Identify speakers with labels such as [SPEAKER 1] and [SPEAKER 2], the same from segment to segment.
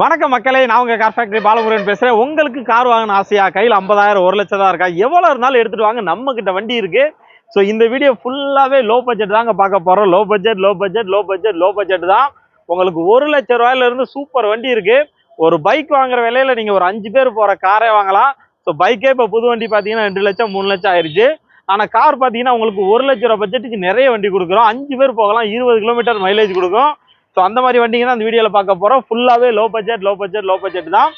[SPEAKER 1] வணக்கம் மக்களே நான் உங்கள் கார் ஃபேக்டரி பாலமுருகன் பேசுகிறேன் உங்களுக்கு கார் வாங்கின ஆசையா? கையில் ஐம்பதாயிரம் ஒரு லட்சம் தான் இருக்கா? எவ்வளோ இருந்தாலும் எடுத்துகிட்டு வாங்க. நம்மக்கிட்ட வண்டி இருக்குது ஸோ இந்த வீடியோ ஃபுல்லாகவே லோ பட்ஜெட் தாங்க பார்க்க போகிறோம் low budget low budget low budget low budget தான். உங்களுக்கு ஒரு லட்சம் ரூபாயில இருந்து சூப்பர் வண்டி இருக்குது ஒரு பைக் வாங்குற விலையில நீங்கள் ஒரு அஞ்சு பேர் போகிற காரே வாங்கலாம். ஸோ பைக்கே இப்போ புது வண்டி பார்த்தீங்கன்னா ரெண்டு லட்சம் மூணு லட்சம் ஆயிடுச்சு ஆனால் கார் பார்த்தீங்கன்னா உங்களுக்கு ஒரு லட்ச ரூபா பட்ஜெட்டுக்கு நிறைய வண்டி கொடுக்குறோம். அஞ்சு பேர் போகலாம். இருபது கிலோமீட்டர் மைலேஜ் கொடுக்கும். ஸோ அந்த மாதிரி வண்டிங்க தான் அந்த வீடியோவில் பார்க்க போகிறோம் ஃபுல்லாகவே low budget low budget low budget தான்.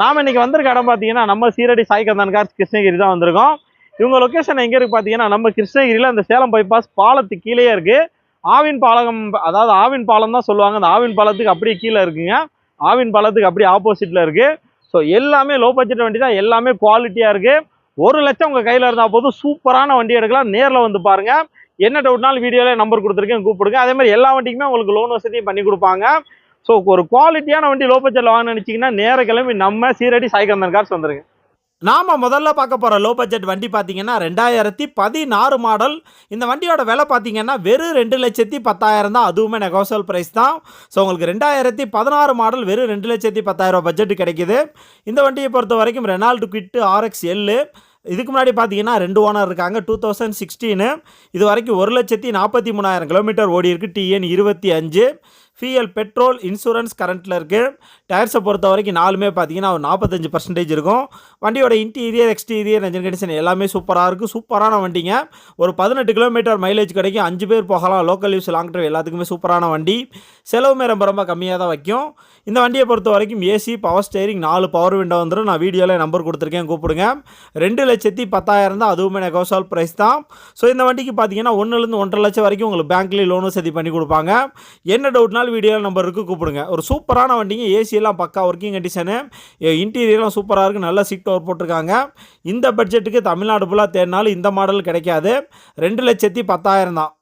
[SPEAKER 1] நாம இன்றைக்கி வந்திருக்க இடம் பார்த்தீங்கன்னா நம்ம சீரடி சாய்கந்தான் கார்ஸ் கிருஷ்ணகிரி தான் வந்திருக்கோம். இவங்க லொக்கேஷன் எங்கே இருக்குது பார்த்தீங்கன்னா நம்ம கிருஷ்ணகிரியில் அந்த சேலம் பைபாஸ் பாலத்துக்கு கீழேயே இருக்குது ஆவின் பாலகம் அதாவது ஆவின் பாலம் தான் சொல்லுவாங்க. அந்த ஆவின் பாலத்துக்கு அப்படியே கீழே இருக்குங்க. ஆவின் பாலத்துக்கு அப்படியே ஆப்போசிட்டில் இருக்குது ஸோ எல்லாமே லோ பட்ஜெட் வண்டி தான். எல்லாமே குவாலிட்டியாக இருக்குது ஒரு லட்சம் உங்கள் கையில் இருந்தால் போதும். சூப்பரான வண்டி எடுக்கலாம். நேரில் வந்து பாருங்கள் என்ன டவுட்னாலும் வீடியோவில் நம்பர் கொடுத்துருக்கேன் கூப்பிடுங்க. அதே மாதிரி எல்லா வண்டிக்குமே உங்களுக்கு லோன் வசதியும் பண்ணி கொடுப்பாங்க. ஸோ ஒரு குவாலிட்டியான வண்டி லோ பட்ஜெட்டில் வாங்க நினச்சிங்கன்னா நேர கிளம்பி நம்ம சீரடி சாய்கந்தன் கார்ஸ் வந்துருங்க. நாம முதல்ல பார்க்க போகிற லோ பட்ஜெட் வண்டி பார்த்தீங்கன்னா ரெண்டாயிரத்தி பதினாறு மாடல் இந்த வண்டியோட விலை பார்த்தீங்கன்னா வெறும் ரெண்டு லட்சத்தி பத்தாயிரம் தான். அதுவுமே நெகோசல் ப்ரைஸ் தான். ஸோ உங்களுக்கு ரெண்டாயிரத்தி பதினாறு மாடல் வெறும் ரெண்டு லட்சத்தி பத்தாயிரம் பட்ஜெட் கிடைக்குது. இந்த வண்டியை பொறுத்த வரைக்கும் ரெனால்டு குவிட்டு ஆர்எக்ஸ் எல்லு இதுக்கு முன்னாடி பார்த்தீங்கன்னா ரெண்டு ஓனர் இருக்காங்க. டூ தௌசண்ட் சிக்ஸ்டீனு இது வரைக்கும் ஒரு லட்சத்தி நாற்பத்தி மூணாயிரம் கிலோமீட்டர் ஓடி இருக்கு டிஎன் இருபத்தி அஞ்சு. ஃபியல் பெட்ரோல் இன்சூரன்ஸ் கரண்ட்டில் இருக்குது டயர்ஸை பொறுத்த வரைக்கும் நாலுமே பார்த்தீங்கன்னா ஒரு நாற்பத்தஞ்சு பர்சன்டேஜ் இருக்கும். வண்டியோட இன்டீரியர் எக்ஸ்டீரியர் என்ஜின் கண்டிஷன் எல்லாமே சூப்பராக இருக்குது சூப்பரான வண்டிங்க. ஒரு பதினெட்டு கிலோமீட்டர் மைலேஜ் கிடைக்கும். அஞ்சு பேர் போகலாம். லோக்கல் யூஸ் லாங் ட்ரைவ் எல்லாத்துக்குமே சூப்பரான வண்டி. செலவுமே ரொம்ப ரொம்ப கம்மியாக தான் வைக்கும். இந்த வண்டியை பொறுத்த வரைக்கும் ஏசி பவர் ஸ்டேரிங் நாலு பவர் விண்டோ வந்துடும் நான் வீடியோவில் நம்பர் கொடுத்துருக்கேன். கூப்பிடுங்க. ரெண்டு லட்சத்தி பத்தாயிரம் தான். அதுவுமே நெகோசால் ப்ரைஸ் தான். ஸோ இந்த வண்டிக்கு பார்த்தீங்கன்னா ஒன்றுலேருந்து ஒன்றரை லட்சம் வரைக்கும் உங்களுக்கு பேங்க்லேயே லோன் வசதி பண்ணி கொடுப்பாங்க. என்ன டவுட்னா வீடியோவில் வீடியோ நம்பருக்கு கூப்பிடுங்க. ஒரு சூப்பரான வண்டிங்க ஏசியெல்லாம் பக்கா ஒர்க்கிங் கண்டிஷனு இன்டீரியர்லாம் சூப்பராக இருக்குது நல்ல சீட் கவர் போட்டிருக்காங்க. இந்த பட்ஜெட்டுக்கு தமிழ்நாடு ஃபுல்லாக தேடினாலும் இந்த மாடல் கிடைக்காது. ரெண்டு லட்சத்தி பத்தாயிரம் தான்.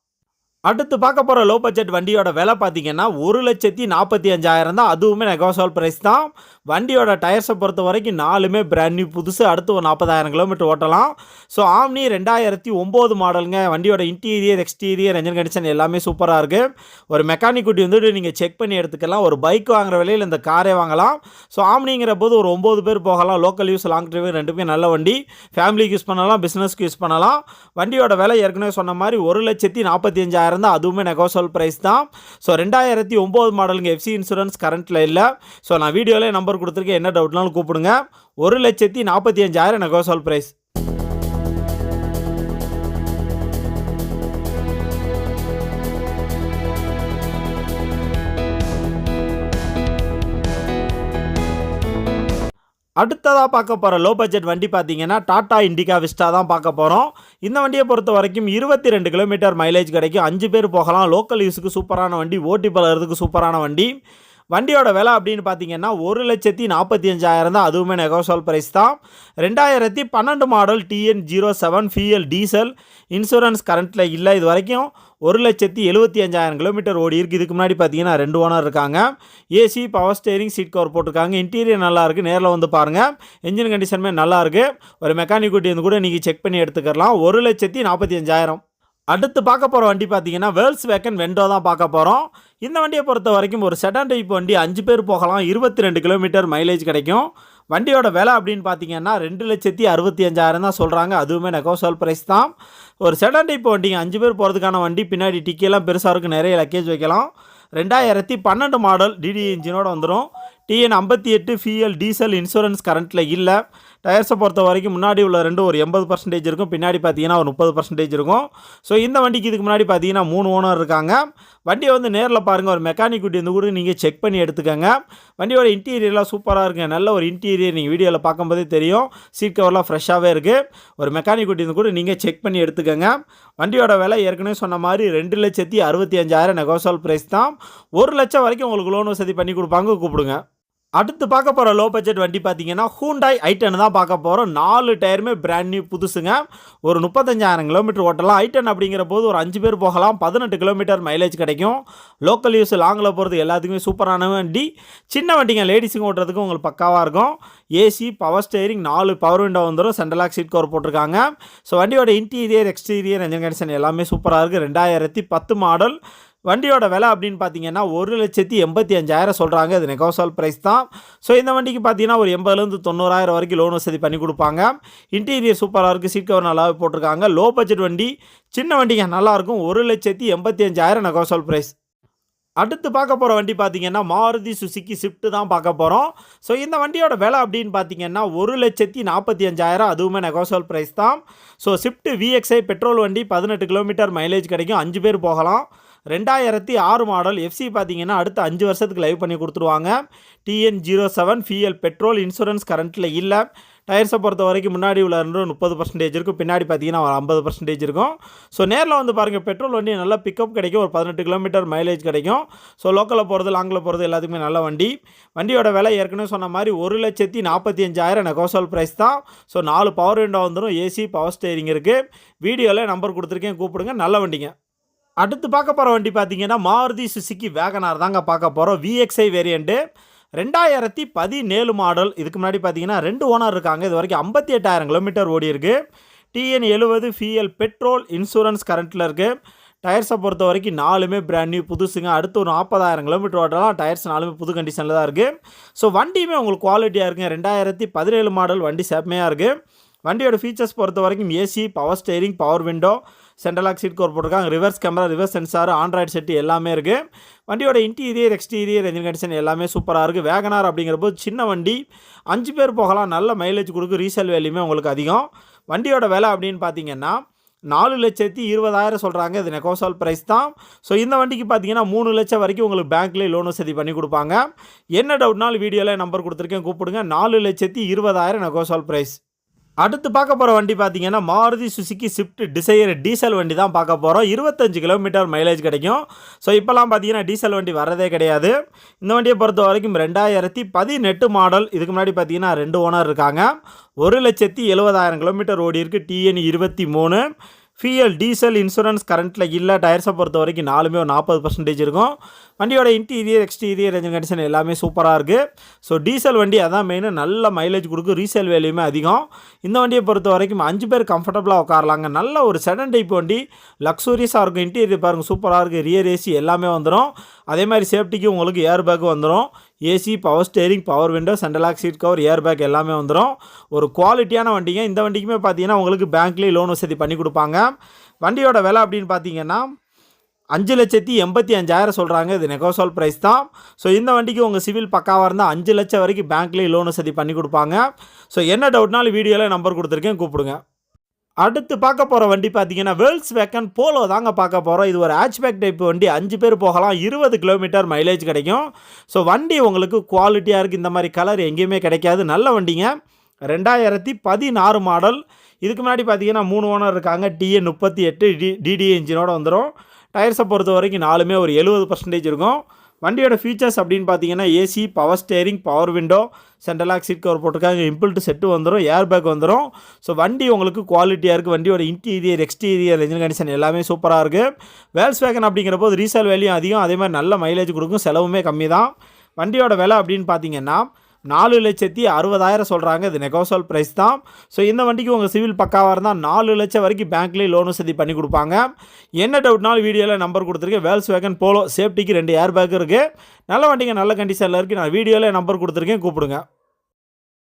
[SPEAKER 1] அடுத்து பார்க்க போகிற லோ பட்ஜெட் வண்டியோட விலை பார்த்தீங்கன்னா ஒரு லட்சத்தி நாற்பத்தி அஞ்சாயிரம் தான். அதுவுமே நெகோசால் ப்ரைஸ் தான். வண்டியோட டயர்ஸை பொறுத்த வரைக்கும் நாலுமே பிராண்ட் நியூ புதுசு. அடுத்து ஒரு நாற்பதாயிரம் கிலோமீட்டர் ஓட்டலாம். ஸோ ஆம்னி ரெண்டாயிரத்தி ஒம்பது மாடலுங்க வண்டியோட இன்டீரியர் எக்ஸ்டீரியர் என்ஜின் கண்டிஷன் எல்லாமே சூப்பராக இருக்குது ஒரு மெக்கானிக் குட்டி வந்துட்டு நீங்கள் செக் பண்ணி எடுத்துக்கலாம். ஒரு பைக் வாங்குற விலையில் இந்த காரே வாங்கலாம். ஸோ ஆம்னிங்கிற போது ஒரு ஒம்பது பேர் போகலாம். லோக்கல் யூஸ் லாங் ட்ரைவ் ரெண்டுமே நல்ல வண்டி. ஃபேமிலிக்கு யூஸ் பண்ணலாம் பிஸ்னஸ்க்கு யூஸ் பண்ணலாம். வண்டியோட விலை ஏற்கனவே சொன்ன மாதிரி ஒரு லட்சத்தி நாற்பத்தி அஞ்சாயிரம் இருந்து அதுவுமே நெகோசல் ப்ரைஸ் தான். ஸோ ரெண்டாயிரத்தி ஒம்பது மாடலுங்க எஃப்சி இன்சூரன்ஸ் கரண்ட்டில் இல்லை. ஸோ நான் வீடியோவிலே நம்பர் கொடுத்துருக்கேன். என்ன டவுட்னாலும் கூப்பிடுங்க. ஒரு லட்சத்தி நாற்பத்தி அஞ்சாயிரம் நெகோசல் ப்ரைஸ் அடுத்ததாக பார்க்க போகிற லோ பட்ஜெட் வண்டி பார்த்தீங்கன்னா டாடா இண்டிகா விஸ்டா தான் பார்க்க போகிறோம் இந்த வண்டியை பொறுத்த வரைக்கும் இருபத்தி ரெண்டு கிலோமீட்டர் மைலேஜ் கிடைக்கும். அஞ்சு பேர் போகலாம். லோக்கல் யூஸுக்கு சூப்பரான வண்டி ஓட்டி பழகிறதுக்கு சூப்பரான வண்டி. வண்டியோட விலை அப்படின்னு பார்த்தீங்கன்னா ஒரு லட்சத்தி நாற்பத்தி அஞ்சாயிரம் தான். அதுவுமே நெகோசோல் ப்ரைஸ் தான். ரெண்டாயிரத்தி பன்னெண்டு model TN zero seven FL diesel insurance கரண்ட்டில் இல்லை இது வரைக்கும். ஒரு லட்சத்தி எழுபத்தி அஞ்சாயிரம் கிலோமீட்டர் ஓடி இருக்குது இதுக்கு முன்னாடி பார்த்தீங்கன்னா ரெண்டு ஓனர் இருக்காங்க. AC power steering seat cover போட்டிருக்காங்க. இன்டீரியர் நல்லாயிருக்கு நேரில் வந்து பாருங்கள் என்ஜின் கண்டிஷனுமே நல்லாயிருக்கு ஒரு மெக்கானிக் குட்டி வந்து கூட நீங்கள் செக் பண்ணி எடுத்துக்கலாம் ஒரு லட்சத்தி நாற்பத்தி அஞ்சாயிரம். அடுத்து பார்க்க போகிற வண்டி பார்த்தீங்கன்னா வேர்ல்ஸ் வேக்கன் வெண்டோ தான் பார்க்க போகிறோம் இந்த வண்டியை பொறுத்த வரைக்கும் ஒரு செடான் டைப் வண்டி அஞ்சு பேர் போகலாம் இருபத்தி ரெண்டு கிலோமீட்டர் மைலேஜ் கிடைக்கும். வண்டியோட விலை அப்படின்னு பார்த்தீங்கன்னா ரெண்டு லட்சத்தி அறுபத்தி அஞ்சாயிரம் தான் சொல்கிறாங்க அதுவுமே நெகோசால் ப்ரைஸ் தான். ஒரு செடான் டைப் வண்டிங்க அஞ்சு பேர் போகிறதுக்கான வண்டி பின்னாடி டிக்கியெல்லாம் பெருசாக இருக்குது நிறைய லக்கேஜ் வைக்கலாம். ரெண்டாயிரத்தி பன்னெண்டு மாடல் டிடி இன்ஜினோட வந்துடும் டிஎன் ஐம்பத்தி எட்டு ஃபிஎல் டீசல் இன்சூரன்ஸ் கரண்ட்டில் இல்லை. டயர்ஸை பொறுத்த வரைக்கும் முன்னாடி உள்ள ரெண்டு ஒரு எண்பது பர்சன்டேஜ் இருக்கும். பின்னாடி பார்த்தீங்கன்னா ஒரு முப்பது பர்சன்டேஜ் இருக்கும். ஸோ இந்த வண்டிக்கு இதுக்கு முன்னாடி பார்த்தீங்கன்னா மூணு ஓனர் இருக்காங்க. வண்டியை வந்து நேரில் பாருங்கள் ஒரு மெக்கானிக் குட்டி வந்து கூட நீங்கள் செக் பண்ணி எடுத்துக்கோங்க. வண்டியோட இன்டீரியர்லாம் சூப்பராக இருக்குங்க நல்ல ஒரு இன்டீரியர் நீங்கள் வீடியோவில் பார்க்கும்போதே தெரியும். சீட் கவர்லாம் ஃப்ரெஷ்ஷாகவே இருக்குது ஒரு மெக்கானிக் குட்டி வந்து கூட நீங்கள் செக் பண்ணி எடுத்துக்கோங்க. வண்டியோட விலை ஏற்கனவே சொன்ன மாதிரி ரெண்டு லட்சத்தி அறுபத்தி அஞ்சாயிரம் நெகோசல் ப்ரைஸ் தான். ஒரு லட்சம் வரைக்கும் உங்களுக்கு லோன் வசதி பண்ணி கொடுப்பாங்க. கூப்பிடுங்க. அடுத்து பார்க்க போகிற லோ பட்ஜெட் வண்டி பார்த்தீங்கன்னா ஹூண்டாய் ஐட்டன் தான் பார்க்க போகிறோம் நாலு டயருமே பிராண்ட் நியூ புதுசுங்க. ஒரு முப்பத்தஞ்சாயிரம் கிலோமீட்டர் ஓட்டலாம். ஐட்டன் அப்படிங்கிற போது ஒரு அஞ்சு பேர் போகலாம். பதினெட்டு கிலோமீட்டர் மைலேஜ் கிடைக்கும். லோக்கல் யூஸ் லாங்கில் போகிறது எல்லாத்துக்குமே சூப்பரான வண்டி. சின்ன வண்டிங்க லேடிஸுங்க ஓட்டுறதுக்கு உங்களுக்கு பக்காவாக இருக்கும். ஏசி பவர் ஸ்டேரிங் நாலு பவர் விண்டோ வந்துடும் சென்ட்ரலாக் சீட் கவர் போட்டிருக்காங்க. ஸோ வண்டியோட இன்டீரியர் எக்ஸ்டீரியர் என்ஜின் கண்டிஷன் எல்லாமே சூப்பராக இருக்குது ரெண்டாயிரத்தி பத்து மாடல் வண்டியோட விலை அப்படின்னு பார்த்தீங்கன்னா ஒரு லட்சத்தி எண்பத்தி அஞ்சாயிரம் சொல்கிறாங்க இது நெகோசால் ப்ரைஸ் தான். ஸோ இந்த வண்டிக்கு பார்த்தீங்கன்னா ஒரு எண்பதுலேருந்து தொண்ணூறாயிரம் வரைக்கும் லோன் வசதி பண்ணி கொடுப்பாங்க. இன்டீரியர் சூப்பராக இருக்குது சீட் கவர் நல்லாவே போட்டிருக்காங்க. லோ பட்ஜெட் வண்டி சின்ன வண்டிங்க நல்லாயிருக்கும் ஒரு லட்சத்தி எண்பத்தி அஞ்சாயிரம் நெகோசால் ப்ரைஸ் அடுத்து பார்க்க போகிற வண்டி பார்த்தீங்கன்னா மாருதி சுசுக்கி ஸ்விஃப்ட் தான் பார்க்க போகிறோம் ஸோ இந்த வண்டியோட விலை அப்படின்னு பார்த்தீங்கன்னா ஒரு லட்சத்தி நாற்பத்தி அஞ்சாயிரம். அதுவுமே நெகோசல் ப்ரைஸ் தான். ஸோ ஸ்விஃப்ட் விஎக்ஸ்ஐ பெட்ரோல் வண்டி பதினெட்டு கிலோமீட்டர் மைலேஜ் கிடைக்கும். அஞ்சு பேர் போகலாம். ரெண்டாயிரத்தி ஆறு மாடல் எஃப்சி பார்த்தீங்கன்னா அடுத்த அஞ்சு வருஷத்துக்கு லைவ் பண்ணி கொடுத்துருவாங்க. TN zero seven FL petrol insurance கரண்ட்டில் இல்லை. டயர்ஸை பொறுத்த வரைக்கும் முன்னாடி உள்ள ரெண்டும் முப்பது பர்சன்டேஜ் இருக்கும். பின்னாடி பார்த்தீங்கன்னா ஒரு ஐம்பது பர்சன்டேஜ் இருக்கும். ஸோ நேரில் வந்து பாருங்கள் பெட்ரோல் வண்டி நல்லா பிக்கப் கிடைக்கும். ஒரு பதினெட்டு கிலோமீட்டர் மைலேஜ் கிடைக்கும். ஸோ லோக்கலில் போகிறது லாங்கில் போகிறது எல்லாத்துக்குமே நல்ல வண்டி. வண்டியோட விலை ஏற்கனவே சொன்ன மாதிரி ஒரு லட்சத்தி நாற்பத்தி அஞ்சாயிரம் நெகோசல் ப்ரைஸ் தான். ஸோ நாலு பவர் விண்டோ வந்துடும் ஏசி பவர் ஸ்டேரிங் இருக்குது வீடியோவில் நம்பர் கொடுத்துருக்கேன். கூப்பிடுங்க. நல்ல வண்டிங்க. அடுத்து பார்க்க போகிற வண்டி பார்த்தீங்கன்னா மாருதி சுசுக்கி வேகனார் தாங்க பார்க்க போகிறோம் விஎக்ஸ்ஐ வேரியண்ட்டு ரெண்டாயிரத்தி பதினேழு மாடல் இதுக்கு முன்னாடி பார்த்தீங்கன்னா ரெண்டு ஓனர் இருக்காங்க. இது வரைக்கும் ஐம்பத்தி எட்டாயிரம் கிலோமீட்டர் ஓடி இருக்குது டிஎன் எழுபது ஃபிஎல் பெட்ரோல் இன்சூரன்ஸ் கரண்ட்டில் இருக்குது டயர்ஸை பொறுத்த வரைக்கும் நாலுமே பிராண்ட் நியூ புதுசுங்க. அடுத்து ஒரு நாற்பதாயிரம் கிலோமீட்டர் ஓட்டலாம். டயர்ஸ் நாலுமே புது கண்டிஷனில் தான் இருக்குது ஸோ வண்டியுமே உங்களுக்கு குவாலிட்டியாக இருக்குங்க. ரெண்டாயிரத்தி பதினேழு மாடல் வண்டி செம்மையாக இருக்குது வண்டியோட ஃபீச்சர்ஸ் பொறுத்த வரைக்கும் AC power steering power window central lock seat cover போட்டிருக்காங்க. Reverse camera reverse sensor android set எல்லாமே இருக்குது வண்டியோட இன்டீரியர் எக்ஸ்டீரியர் என்ஜின் கண்டிஷன் எல்லாமே சூப்பராக இருக்குது வேகனார் அப்படிங்கிறப்போ சின்ன வண்டி. அஞ்சு பேர் போகலாம். நல்ல மைலேஜ் கொடுக்கும். ரீசேல் வேல்யூமே உங்களுக்கு அதிகம். வண்டியோட விலை அப்படின்னு பார்த்தீங்கன்னா நாலு லட்சத்தி இருபதாயிரம் சொல்கிறாங்க இது நெகோசால் ப்ரைஸ் தான். ஸோ இந்த வண்டிக்கு பார்த்தீங்கன்னா மூணு லட்சம் வரைக்கும் உங்களுக்கு பேங்க்லேயே லோன் வசதி பண்ணி கொடுப்பாங்க. என்ன டவுட்னாலும் வீடியோவில் நம்பர் கொடுத்துருக்கேன். கூப்பிடுங்க. நாலு லட்சத்தி இருபதாயிரம் நெகோசால் ப்ரைஸ் அடுத்து பார்க்க போகிற வண்டி பார்த்தீங்கன்னா Maruti Suzuki Swift Dzire diesel வண்டி தான் பார்க்க போகிறோம் இருபத்தஞ்சு கிலோமீட்டர் மைலேஜ் கிடைக்கும். ஸோ இப்போல்லாம் பார்த்தீங்கன்னா டீசல் வண்டி வரதே கிடையாது. இந்த வண்டியை பொறுத்த வரைக்கும் ரெண்டாயிரத்தி பதினெட்டு மாடல் இதுக்கு முன்னாடி பார்த்தீங்கன்னா ரெண்டு ஓனர் இருக்காங்க. ஒரு லட்சத்தி எழுபதாயிரம் கிலோமீட்டர் ஓடி இருக்குது டிஎன் இருபத்தி மூணு. ஃபிஎல் டீசல் இன்சூரன்ஸ் கரண்ட்டில் இல்லை. டயர்ஸை பொறுத்த வரைக்கும் நாலுமே ஒரு நாற்பது பர்சன்டேஜ் இருக்கும். வண்டியோட இன்டீரியர் எக்ஸ்டீரியர் என்ஜின் கண்டிஷன் எல்லாமே சூப்பராக இருக்குது ஸோ டீசல் வண்டி அதான் மெயின் நல்ல மைலேஜ் கொடுக்கும். ரீசேல் வேல்யூமே அதிகம். இந்த வண்டியை பொறுத்த வரைக்கும் அஞ்சு பேர் கம்ஃபர்டபுளாக உட்காரலாங்க. நல்ல ஒரு செடன் டைப் வண்டி. லக்ஸூரியஸாக இருக்கும். இன்டீரியர் பாருங்கள் சூப்பராக இருக்குது ரியர் ஏசி எல்லாமே வந்துடும் அதே மாதிரி சேஃப்டிக்கு உங்களுக்கு ஏர் பேக் வந்துடும் AC power steering power window central lock seat cover air bag எல்லாமே வந்துடும் ஒரு குவாலிட்டியான வண்டிங்க. இந்த வண்டிக்குமே பார்த்தீங்கன்னா உங்களுக்கு பேங்க்லேயே லோன் வசதி பண்ணி கொடுப்பாங்க. வண்டியோட விலை அப்படின்னு பார்த்தீங்கன்னா அஞ்சு லட்சத்தி எண்பத்தி அஞ்சாயிரம் சொல்கிறாங்க இது நெகோசோல் ப்ரைஸ் தான். ஸோ இந்த வண்டிக்கு உங்கள் சிவில் பக்காவாக இருந்தால் அஞ்சு லட்சம் வரைக்கும் பேங்க்லேயே லோன் வசதி பண்ணி கொடுப்பாங்க. ஸோ என்ன டவுட்னாலும் வீடியோவில் நம்பர் கொடுத்துருக்கேன். கூப்பிடுங்க. அடுத்து பார்க்க போகிற வண்டி பார்த்தீங்கன்னா வேர்ல்ஸ் வேக்கன் போலோ தாங்க பார்க்க போகிறோம் இது ஒரு ஹேட்ச்பேக் டைப் வண்டி. அஞ்சு பேர் போகலாம். இருபது கிலோமீட்டர் மைலேஜ் கிடைக்கும். ஸோ வண்டி உங்களுக்கு குவாலிட்டியாக இருக்குது இந்த மாதிரி கலர் எங்கேயுமே கிடைக்காது. நல்ல வண்டிங்க. ரெண்டாயிரத்தி பதினாறு மாடல் இதுக்கு முன்னாடி பார்த்தீங்கன்னா மூணு ஓனர் இருக்காங்க. டிஏ முப்பத்தி எட்டு டி டிடிஏ இன்ஜினோட வந்துடும் டயர்ஸை பொறுத்த வரைக்கும் நாலுமே ஒரு எழுபது பர்சன்டேஜ் இருக்கும். வண்டியோட ஃபீச்சர்ஸ் அப்படின்னு பார்த்தீங்கன்னா AC power steering power window central lock seat cover போட்டிருக்காங்க. இம்பிள்ட் செட்டு வந்துடும் ஏர் பேக் வந்துடும் ஸோ வண்டி உங்களுக்கு குவாலிட்டியாக இருக்குது வண்டியோட இன்டீரியர் எக்ஸ்டீரியர் இன்ஜின் கண்டிஷன் எல்லாமே சூப்பராக இருக்குது வேல்ஸ் வேகன் அப்படிங்கிற போது ரீசேல் வேல்யூ அதிகம். அதே மாதிரி நல்ல மைலேஜ் கொடுக்கும். செலவுமே கம்மி தான் வண்டியோட விலை அப்படின்னு பார்த்தீங்கன்னா நாலு லட்சத்தி அறுபதாயிரம் சொல்கிறாங்க இது நெகோசல் ப்ரைஸ் தான். ஸோ இந்த வண்டிக்கு உங்கள் சிவில் பக்காவாக இருந்தால் நாலு லட்சம் வரைக்கும் பேங்க்லேயே லோன் வசதி பண்ணி கொடுப்பாங்க. என்ன டவுட்னாலும் வீடியோவில் நம்பர் கொடுத்துருக்கேன். வேல்ஸ் வேகன் போலோ சேஃப்டிக்கு ரெண்டு ஏர் பேக் இருக்குது நல்ல வண்டிங்க நல்ல கண்டிஷனில் இருக்குது நான் வீடியோவில் நம்பர் கொடுத்துருக்கேன். கூப்பிடுங்க.